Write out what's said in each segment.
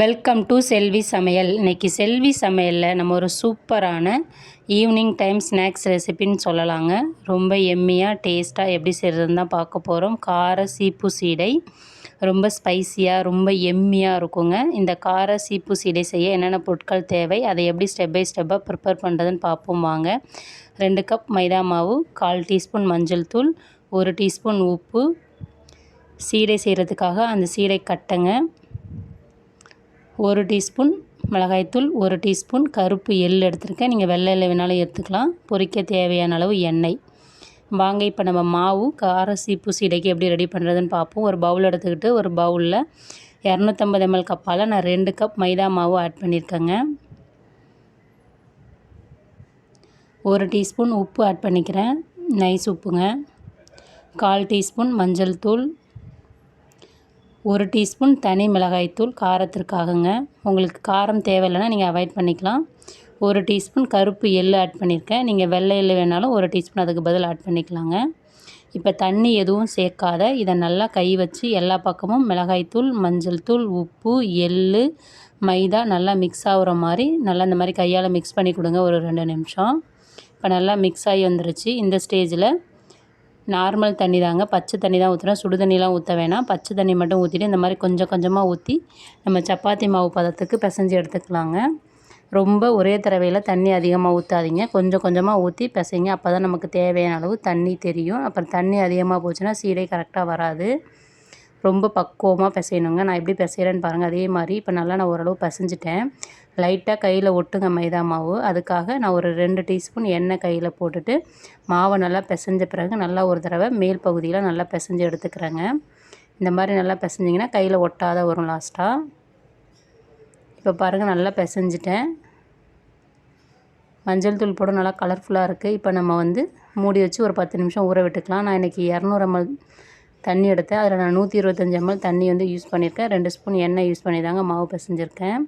Welcome to செல்வி சமையல் இன்னைக்கு செல்வி சமையலில் நம்ம ஒரு சூப்பரான ஈவினிங் டைம் ஸ்நாக்ஸ் ரெசிபின்னு சொல்லலாங்க. ரொம்ப எம்மியாக டேஸ்ட்டாக எப்படி செய்கிறதுன்னு தான் பார்க்க போகிறோம் கார சீப்பு சீடை ரொம்ப ஸ்பைசியாக ரொம்ப எம்மியாக இருக்குங்க. இந்த கார சீப்பு சீடை செய்ய என்னென்ன பொருட்கள் தேவை அதை எப்படி ஸ்டெப் பை ஸ்டெப்பாக ப்ரிப்பேர் பண்ணுறதுன்னு பார்ப்போம் வாங்க. ரெண்டு கப் மைதா மாவு கால் டீஸ்பூன் மஞ்சள் தூள் ஒரு டீஸ்பூன் உப்பு. சீடை செய்கிறதுக்காக அந்த சீடை கட்டங்க. ஒரு டீஸ்பூன் மிளகாய்த்தூள் ஒரு டீஸ்பூன் கருப்பு எள் எடுத்திருக்கேன். நீங்கள் வெள்ளை எள்ளை வேணாலும் எடுத்துக்கலாம். பொரிக்க தேவையான அளவு எண்ணெய். வாங்க இப்போ நம்ம மாவு கார சீப்பு சீடைக்கு எப்படி ரெடி பண்ணுறதுன்னு பார்ப்போம். ஒரு பவுல் எடுத்துக்கிட்டு ஒரு பவுலில் இரநூத்தம்பது எம்எல் கப்பால் நான் ரெண்டு கப் மைதா மாவு ஆட் பண்ணியிருக்கேங்க. ஒரு டீஸ்பூன் உப்பு ஆட் பண்ணிக்கிறேன். நைஸ் உப்புங்க. கால் டீஸ்பூன் மஞ்சள் தூள் ஒரு டீஸ்பூன் தனி மிளகாய்த்தூள் காரத்திற்காகங்க. உங்களுக்கு காரம் தேவையில்லைன்னா நீங்கள் அவாய்ட் பண்ணிக்கலாம். ஒரு டீஸ்பூன் கருப்பு எள்ளு ஆட் பண்ணியிருக்கேன் நீங்கள் வெள்ளை எள்ளு வேணாலும் ஒரு டீஸ்பூன் அதுக்கு பதில் ஆட் பண்ணிக்கலாங்க. இப்போ தண்ணி எதுவும் சேர்க்காத. இதை நல்லா கை வச்சு எல்லா பக்கமும் மிளகாய்த்தூள் மஞ்சள் தூள் உப்பு எள் மைதா நல்லா மிக்ஸ் ஆகுற மாதிரி நல்லா இந்த மாதிரி கையால் மிக்ஸ் பண்ணி கொடுங்க ஒரு ரெண்டு நிமிஷம். இப்போ நல்லா மிக்ஸ் ஆகி வந்துருச்சு. இந்த ஸ்டேஜில் நார்மல் தண்ணி தாங்க. பச்சை தண்ணி தான் ஊற்றுறேன் சுடு தண்ணிலாம் ஊற்ற வேணாம். பச்சை தண்ணி மட்டும் ஊற்றிட்டு இந்த மாதிரி கொஞ்சம் கொஞ்சமாக ஊற்றி நம்ம சப்பாத்தி மாவு பதத்துக்கு பிசைஞ்சு எடுத்துக்கலாங்க. ரொம்ப ஒரே தடவையில் தண்ணி அதிகமாக ஊற்றாதீங்க கொஞ்சம் கொஞ்சமாக ஊற்றி பிசைங்க. அப்போ தான் நமக்கு தேவையான அளவு தண்ணி தெரியும். அப்புறம் தண்ணி அதிகமாக போச்சுன்னா சீடை கரெக்டாக வராது. ரொம்ப பக்குவமாக பிசையணுங்க. நான் எப்படி பிசைகிறேன்னு பாருங்கள் அதே மாதிரி இப்போ நல்லா நான் ஓரளவு பிசைஞ்சிட்டேன். லைட்டாக கையில் ஒட்டுங்க மைதா மாவு. அதுக்காக நான் ஒரு ரெண்டு டீஸ்பூன் எண்ணெய் கையில் போட்டுட்டு மாவை நல்லா பிசைஞ்ச பிறகு நல்லா ஒரு தடவை மேல் பகுதியில் நல்லா பிசைஞ்சு எடுத்துக்கிறேங்க. இந்த மாதிரி நல்லா பிசைஞ்சிங்கன்னா கையில் ஒட்டாத வரும் லாஸ்ட்டாக இப்போ பாருங்கள் நல்லா பிசைஞ்சிட்டேன். மஞ்சள் தூள் போட நல்லா கலர்ஃபுல்லாக இருக்குது இப்போ நம்ம வந்து மூடி வச்சு ஒரு பத்து நிமிஷம் ஊற விட்டுக்கலாம். நான் இன்றைக்கி இரநூறு எம்எல் தண்ணி எடுத்தேன். அதில் நான் நூற்றி இருபத்தஞ்சி எம்எல் தண்ணி வந்து யூஸ் பண்ணியிருக்கேன். ரெண்டு ஸ்பூன் எண்ணெய் யூஸ் பண்ணி தாங்க மாவு பிசைஞ்சிருக்கேன்.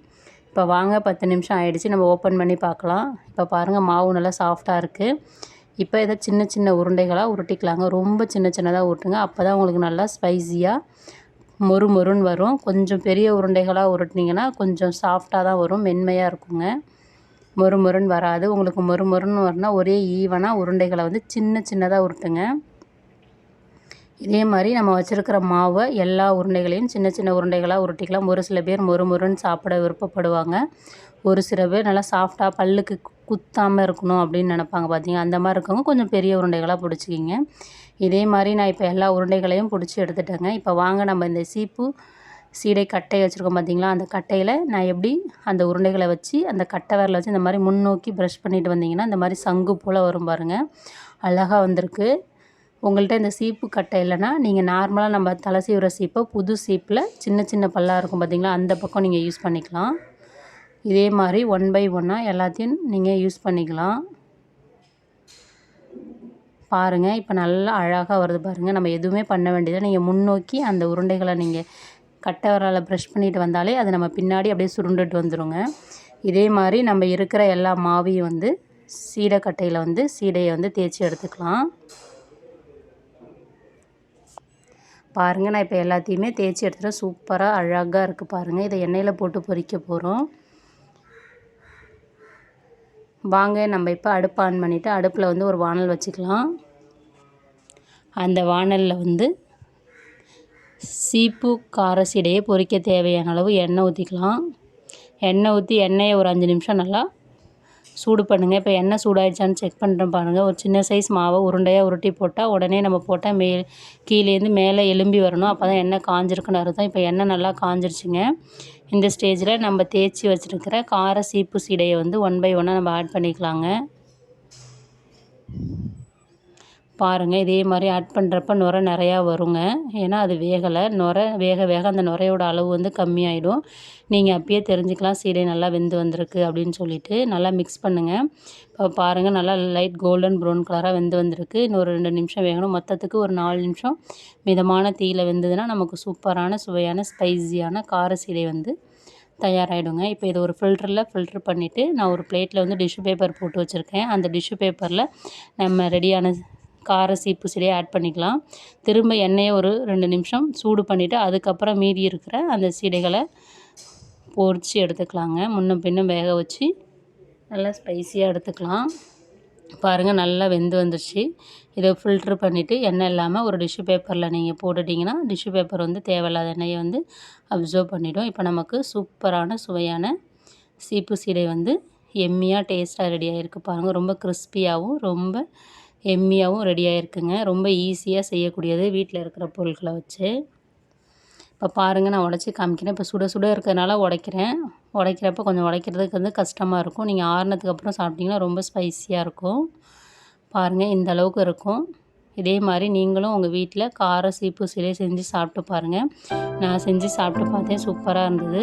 இப்போ வாங்க பத்து நிமிஷம் ஆகிடுச்சி நம்ம ஓப்பன் பண்ணி பார்க்கலாம். இப்போ பாருங்கள் மாவு நல்லா சாஃப்டாக இருக்குது இப்போ இதை சின்ன சின்ன உருண்டைகளாக உருட்டிக்கலாங்க. ரொம்ப சின்ன சின்னதாக உருட்டுங்க. அப்போ தான் உங்களுக்கு நல்லா ஸ்பைஸியாக மொறு மொறுன்னு வரும். கொஞ்சம் பெரிய உருண்டைகளாக உருட்டினீங்கன்னா கொஞ்சம் சாஃப்டாக தான் வரும். மென்மையாக இருக்குங்க. மொறு மொறுன்னு வராது. உங்களுக்கு மொறு மொறுன்னு வரணும்னா ஒரே ஈவனாக உருண்டைகளை வந்து சின்ன சின்னதாக உருட்டுங்க. இதே மாதிரி நம்ம வச்சுருக்கிற மாவை எல்லா உருண்டைகளையும் சின்ன சின்ன உருண்டைகளாக உருட்டிக்கலாம். ஒரு சில பேர் மொறு மொறுன்னு சாப்பிட விருப்பப்படுவாங்க. ஒரு சில பேர் நல்லா சாஃப்டாக பல்லுக்கு குத்தாமல் இருக்கணும் அப்படின்னு நினப்பாங்க. பார்த்தீங்க அந்த மாதிரி இருக்கவங்க கொஞ்சம் பெரிய உருண்டைகளாக பிடிச்சிக்கிங்க. இதே மாதிரி நான் இப்போ எல்லா உருண்டைகளையும் பிடிச்சி எடுத்துட்டேங்க. இப்போ வாங்க நம்ம இந்த சீப்பு சீடை கட்டை வச்சுருக்கோம் பார்த்தீங்களா அந்த கட்டையில் நான் எப்படி அந்த உருண்டைகளை வச்சு அந்த கட்டை விரலை வச்சு இந்த மாதிரி முன்னோக்கி ப்ரஷ் பண்ணிட்டு வந்தீங்கன்னா இந்த மாதிரி சங்கு போல் வரும் பாருங்கள் அழகாக வந்திருக்கு. உங்கள்கிட்ட இந்த சீப்பு கட்டை இல்லைன்னா நீங்கள் நார்மலாக நம்ம தலை சீவுற சீப்பை புது சீப்பில் சின்ன சின்ன பல்லாக இருக்கும் பார்த்திங்களா அந்த பக்கம் நீங்கள் யூஸ் பண்ணிக்கலாம். இதே மாதிரி ஒன் பை ஒன்னாக எல்லாத்தையும் நீங்கள் யூஸ் பண்ணிக்கலாம். பாருங்கள் இப்போ நல்லா அழகாக வருது பாருங்கள் நம்ம எதுவுமே பண்ண வேண்டியதாக நீங்கள் முன்னோக்கி அந்த உருண்டைகளை நீங்கள் கட்டை வரால் ப்ரெஷ் பண்ணிட்டு வந்தாலே அது நம்ம பின்னாடி அப்படியே சுருண்டுட்டு வந்துடுங்க இதே மாதிரி நம்ம இருக்கிற எல்லா மாவையும் வந்து சீடை கட்டையில் வந்து சீடையை வந்து தேய்ச்சி எடுத்துக்கலாம். பாருங்கள் நான் இப்போ எல்லாத்தையுமே தேய்ச்சி எடுத்துகிட்டு சூப்பராக அழகாக இருக்குது பாருங்கள் இதை எண்ணெயில் போட்டு பொரிக்க போகிறோம் வாங்க நம்ம இப்போ அடுப்பு ஆன் பண்ணிவிட்டு அடுப்பில் வந்து ஒரு வானல் வச்சுக்கலாம். அந்த வானலில் வந்து சீப்பு கார பொறிக்க பொரிக்க தேவையான அளவு எண்ணெய் ஊற்றிக்கலாம் எண்ணெய் ஊற்றி எண்ணெயை ஒரு அஞ்சு நிமிஷம் நல்லா சூடு பண்ணுங்கள் இப்போ எண்ணெய் சூடாயிடுச்சான்னு செக் பண்ணுறேன் பாருங்கள் ஒரு சின்ன சைஸ் மாவை உருண்டையாக உருட்டி போட்டால் உடனே நம்ம போட்டால் மே கீழேருந்து மேலே எலும்பி வரணும். அப்போ தான் எண்ணெய் காஞ்சிருக்குன்னு அர்த்தம். இப்போ எண்ணெய் நல்லா காஞ்சிருச்சுங்க. இந்த ஸ்டேஜில் நம்ம தேய்ச்சி வச்சுருக்கிற கார சீப்பு சீடையை வந்து ஒன் பை ஒன்னாக நம்ம ஆட் பண்ணிக்கலாங்க. பாருங்கள் இதே மாதிரி ஆட் பண்ணுறப்ப நுரை நிறையா வருங்க. ஏன்னா அது வேகலை. நுரை வேக வேக அந்த நுரையோட அளவு வந்து கம்மியாயிடும். நீங்கள் அப்பயே தெரிஞ்சுக்கலாம் சீடை நல்லா வெந்து வந்திருக்கு அப்படின்னு சொல்லிட்டு நல்லா மிக்ஸ் பண்ணுங்கள் இப்போ பாருங்கள் நல்லா லைட் கோல்டன் ப்ரௌன் கலராக வெந்து வந்திருக்கு. இன்னொரு ரெண்டு நிமிஷம் வேகணும். மொத்தத்துக்கு ஒரு நாலு நிமிஷம் மிதமான தீயில் வெந்ததுன்னா நமக்கு சூப்பரான சுவையான ஸ்பைஸியான கார சீடை வந்து தயாராகிடுங்க இப்போ இது ஒரு ஃபில்டரில் ஃபில்ட்ரு பண்ணிவிட்டு நான் ஒரு பிளேட்டில் வந்து டிஷ்யூ பேப்பர் போட்டு வச்சுருக்கேன். அந்த டிஷ்யூ பேப்பரில் நம்ம ரெடியான கார சீப்பு சிலையை ஆட் பண்ணிக்கலாம். திரும்ப எண்ணெயை ஒரு ரெண்டு நிமிஷம் சூடு பண்ணிவிட்டு அதுக்கப்புறம் மீதி இருக்கிற அந்த சீடைகளை பொரித்து எடுத்துக்கலாங்க. முன்னும் பின்னும் வேக வச்சு நல்லா ஸ்பைஸியாக எடுத்துக்கலாம். பாருங்கள் நல்லா வெந்து வந்துருச்சு. இதை ஃபில்ட்ரு பண்ணிவிட்டு எண்ணெய் இல்லாமல் ஒரு டிஷ்யூ பேப்பரில் நீங்கள் போட்டுட்டிங்கன்னா டிஷ்யூ பேப்பர் வந்து தேவையில்லாத எண்ணெயை வந்து அப்சர்வ் பண்ணிவிடும் இப்போ நமக்கு சூப்பரான சுவையான சீப்பு சீடை வந்து எம்மியாக டேஸ்ட்டாக ரெடி ஆகிருக்கு பாருங்கள் ரொம்ப கிறிஸ்பியாகவும் ரொம்ப எம்மியாகவும் ரெடி ஆகிருக்குங்க ரொம்ப ஈஸியாக செய்யக்கூடியது வீட்டில் இருக்கிற பொருட்களை வச்சு. இப்போ பாருங்கள் நான் உடச்சி காமிக்கிறேன். இப்போ சுட சுட இருக்கிறதுனால உடைக்கிறேன். உடைக்கிறப்ப கொஞ்சம் உடைக்கிறதுக்கு வந்து கஷ்டமாக இருக்கும். நீங்கள் ஆறுனதுக்கு அப்புறம் சாப்பிட்டிங்கன்னா ரொம்ப ஸ்பைஸியாக இருக்கும். பாருங்கள் இந்த அளவுக்கு இருக்கும். இதே மாதிரி நீங்களும் உங்கள் வீட்டில் கார சீப்பு சிலை செஞ்சு சாப்பிட்டு பாருங்கள் நான் செஞ்சு சாப்பிட்டு பார்த்தேன். சூப்பராக இருந்தது.